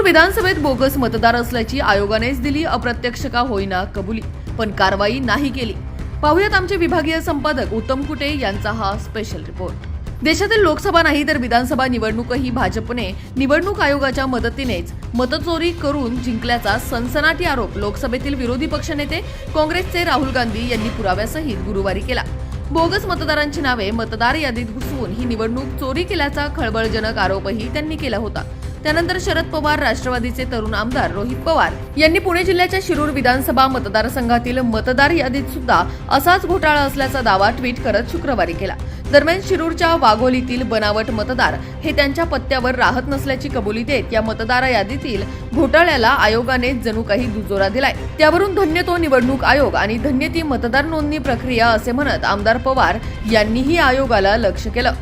विधानसभेत बोगस मतदार असल्याची आयोगानेच दिली अप्रत्यक्ष का होईना कबुली. पण कारवाई नाही केली. पाहुयात आमचे विभागीय संपादक उत्तम कुटे यांचा हा स्पेशल रिपोर्ट देशातील लोकसभा नाही तर विधानसभा निवडणूकही भाजपने निवडणूक आयोगाच्या मदतीनेच मतचोरी करून जिंकल्याचा सनसनाटी आरोप लोकसभेतील विरोधी पक्षनेते काँग्रेसचे राहुल गांधी यांनी पुराव्यासहित गुरुवारी केला. बोगस मतदारांची नावे मतदार यादीत घुसवून ही निवडणूक चोरी केल्याचा खळबळजनक आरोपही त्यांनी केला होता. त्यानंतर शरद पवार राष्ट्रवादीचे तरुण आमदार रोहित पवार यांनी पुणे जिल्ह्याच्या शिरूर विधानसभा मतदारसंघातील मतदार यादीत सुद्धा असाच घोटाळा असल्याचा दावा ट्विट करत शुक्रवारी केला. दरम्यान शिरूरच्या वाघोलीतील बनावट मतदार हे त्यांच्या पत्त्यावर राहत नसल्याची कबुली देत या मतदार यादीतील घोटाळ्याला आयोगाने जणू काही दुजोरा दिलाय. त्यावरून धन्य तो निवडणूक आयोग आणि धन्य ती मतदार नोंदणी प्रक्रिया असे म्हणत आमदार पवार यांनीही आयोगाला लक्ष केलं.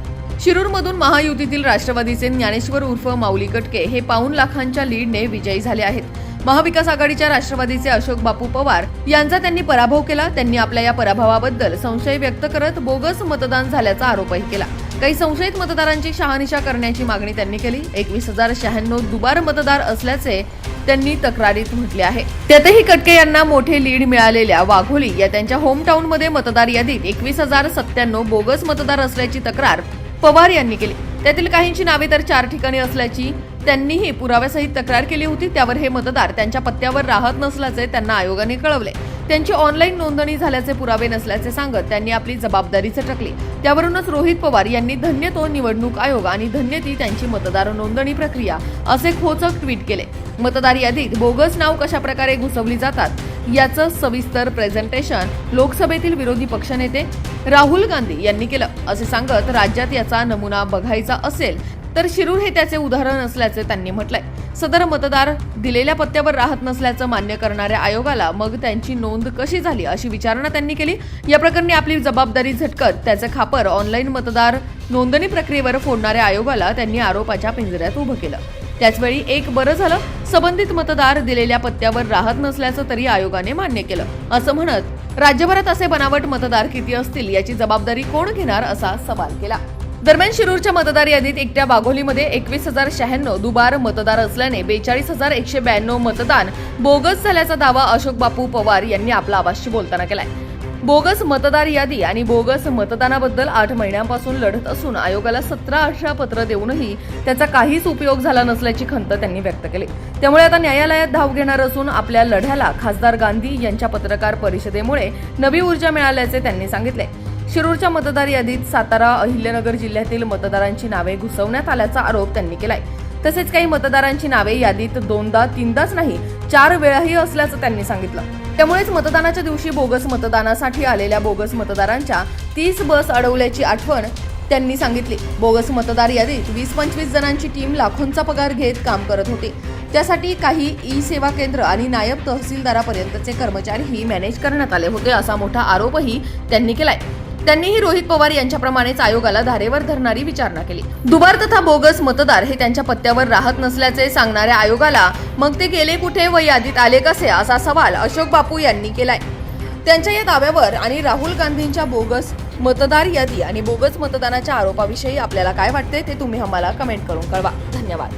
शिरूरमधून महायुतीतील राष्ट्रवादीचे ज्ञानेश्वर उर्फ माऊली कटके हे पाऊन लाखांच्या लीडने विजयी झाले आहेत. महाविकास आघाडीच्या राष्ट्रवादीचे अशोक बापू पवार यांचा त्यांनी पराभव केला. त्यांनी आपल्या या पराभवाबद्दल संशय व्यक्त करत बोगस मतदान झाल्याचा आरोपही केला. काही संशयित मतदारांची शहानिशा करण्याची मागणी त्यांनी केली. एकवीस हजार शहाण्णव दुबार मतदार असल्याचे त्यांनी तक्रारीत म्हटले आहे. त्यातही कटके यांना मोठे लीड मिळालेल्या वाघोली या त्यांच्या होमटाऊनमध्ये मतदार यादीत एकवीस हजार सत्त्याण्णव बोगस मतदार असल्याची तक्रार पवार यांनी केली. त्यातील काहींची नावे तर चार ठिकाणी असल्याची त्यांनीही पुराव्यासहित तक्रार केली होती. त्यावर हे मतदार त्यांच्या पत्त्यावर राहत नसल्याचे त्यांना आयोगाने कळवले. त्यांची ऑनलाईन नोंदणी झाल्याचे पुरावे नसल्याचे सांगत त्यांनी आपली जबाबदारी चटकली त्यावरूनच रोहित पवार यांनी धन्य तो निवडणूक आयोग आणि धन्य ती त्यांची मतदार नोंदणी प्रक्रिया असे खोचक ट्विट केले. मतदार यादीत बोगस नाव कशा प्रकारे घुसवली जातात? याचं सविस्तर प्रेझेंटेशन लोकसभेतील विरोधी पक्षनेते राहुल गांधी यांनी केलं. असे सांगत राज्यात याचा नमुना बघायचा असेल तर शिरूर हे त्याचे उदाहरण असल्याचे त्यांनी म्हटलंय. सदर मतदार दिलेल्या पत्त्यावर राहत नसल्याचं मान्य करणाऱ्या आयोगाला मग त्यांची नोंद कशी झाली अशी विचारणा त्यांनी केली. या प्रकरणी आपली जबाबदारी झटकत त्याचं खापर ऑनलाईन मतदार नोंदणी प्रक्रियेवर फोडणाऱ्या आयोगाला त्यांनी आरोपाच्या पिंजऱ्यात उभं केलं. त्याचवेळी एक बरं झालं संबंधित मतदार दिलेल्या पत्त्यावर राहत नसल्याचं तरी आयोगाने मान्य केलं. असं म्हणत राज्यभरात असे बनावट मतदार किती असतील याची जबाबदारी कोण घेणार असा सवाल केला. दरम्यान शिरूरच्या मतदार यादीत एकट्या वाघोलीमध्ये एकवीस हजार शहाण्णव दुबार मतदार असल्याने बेचाळीस हजार एकशे ब्याण्णव मतदान बोगस झाल्याचा दावा अशोक बापू पवार यांनी आपला आवाजशी बोलताना केलाय. बोगस मतदार यादी आणि बोगस मतदानाबद्दल आठ महिन्यांपासून लढत असून आयोगाला सतरा अठरा पत्र देऊनही त्याचा काहीच उपयोग झाला नसल्याची खंत त्यांनी व्यक्त केली. त्यामुळे आता न्यायालयात धाव घेणार असून आपल्या लढ्याला खासदार गांधी यांच्या पत्रकार परिषदेमुळे नवी ऊर्जा मिळाल्याचे त्यांनी सांगितले. शिरूरच्या मतदार यादीत सातारा अहिल्यानगर जिल्ह्यातील मतदारांची नावे घुसवण्यात आल्याचा आरोप त्यांनी केलाय. तसेच काही मतदारांची नावे यादीत दोनदा तीनदाच नाही चार वेळाही असल्याचं त्यांनी सांगितलं. त्यामुळेच मतदानाच्या दिवशी बोगस मतदानासाठी आलेल्या बोगस मतदारांच्या तीस बस अडवल्याची आठवण त्यांनी सांगितली. बोगस मतदार यादीत वीस पंचवीस जणांची टीम लाखोंचा पगार घेत काम करत होती. त्यासाठी काही ई सेवा केंद्र आणि नायब तहसीलदारापर्यंतचे कर्मचारीही मॅनेज करण्यात आले होते असा मोठा आरोपही त्यांनी केलाय. त्यांनीही रोहित पवार यांच्याप्रमाणेच आयोगाला धारेवर धरणारी विचारणा केली. दुबार तथा बोगस मतदार हे त्यांच्या पत्त्यावर राहत नसल्याचे सांगणाऱ्या आयोगाला मग ते गेले कुठे व यादीत आले कसे असा सवाल अशोक बापू यांनी केलाय. त्यांच्या या दाव्यावर आणि राहुल गांधींच्या बोगस मतदार यादी आणि बोगस मतदानाच्या आरोपाविषयी आपल्याला काय वाटते ते तुम्ही आम्हाला कमेंट करून कळवा. धन्यवाद.